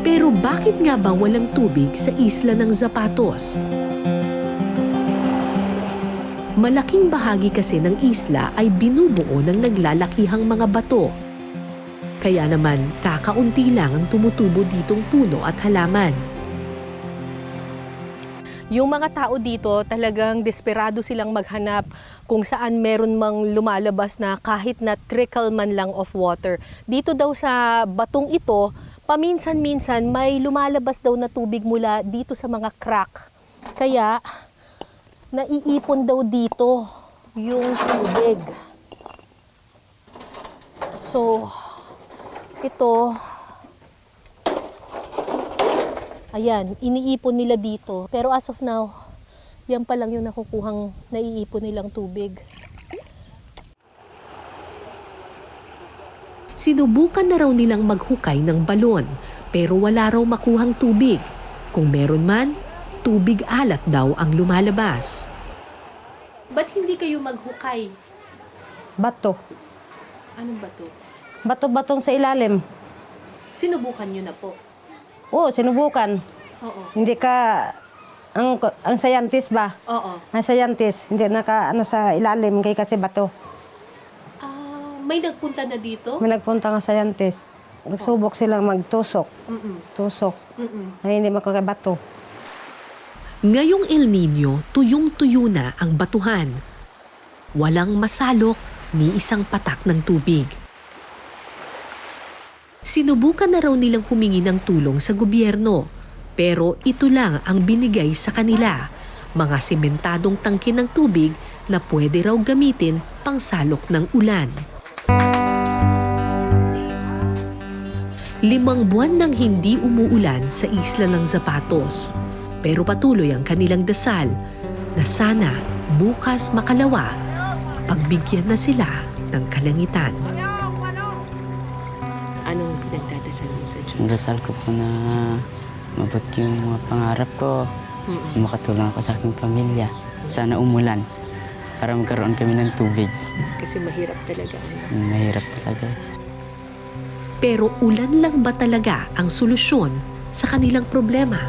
Pero bakit nga ba walang tubig sa isla ng Zapatos? Malaking bahagi kasi ng isla ay binubuo ng naglalakihang mga bato. Kaya naman, kakaunti lang ang tumutubo ditong puno at halaman. Yung mga tao dito talagang desperado silang maghanap kung saan meron mang lumalabas na kahit na trickle man lang of water. Dito daw sa batong ito, paminsan-minsan may lumalabas daw na tubig mula dito sa mga crack. Kaya naiipon daw dito yung tubig. So, ito, Ayan, iniipon nila dito. Pero as of now, yan pa lang yung nakukuhang naiipon nilang tubig. Sinubukan na raw nilang maghukay ng balon pero wala raw makuhang tubig. Kung meron man, tubig alat daw ang lumalabas. Ba't hindi kayo maghukay? Bato. Anong bato? Bato-batong sa ilalim. Sinubukan nyo na po. Oo, sinubukan. Oo. Hindi ka, ang, ang scientist ba? Oo. Ang scientist, hindi naka ano sa ilalim kay kasi bato. May nagpunta na dito? May nagpunta nga scientist. Nagsubok silang magtusok. Mm-mm. Tusok. Mm-mm. Ay hindi makakabato. Ngayong El Nino, tuyong-tuyo na ang batuhan. Walang masalok ni isang patak ng tubig. Sinubukan na raw nilang humingi ng tulong sa gobyerno, pero ito lang ang binigay sa kanila, mga sementadong tangke ng tubig na pwede raw gamitin pang salok ng ulan. Limang buwan nang hindi umuulan sa isla ng Zapatos. Pero patuloy ang kanilang dasal na sana bukas makalawa pagbigyan na sila ng kalangitan. Anong pinagdadasal mo sa Diyos? Ang dasal ko po na mabuti yung mga pangarap ko. Makatulong ako sa aking pamilya. Sana umulan para magkaroon kami ng tubig. Kasi mahirap talaga. Mahirap talaga. Pero ulan lang ba talaga ang solusyon sa kanilang problema?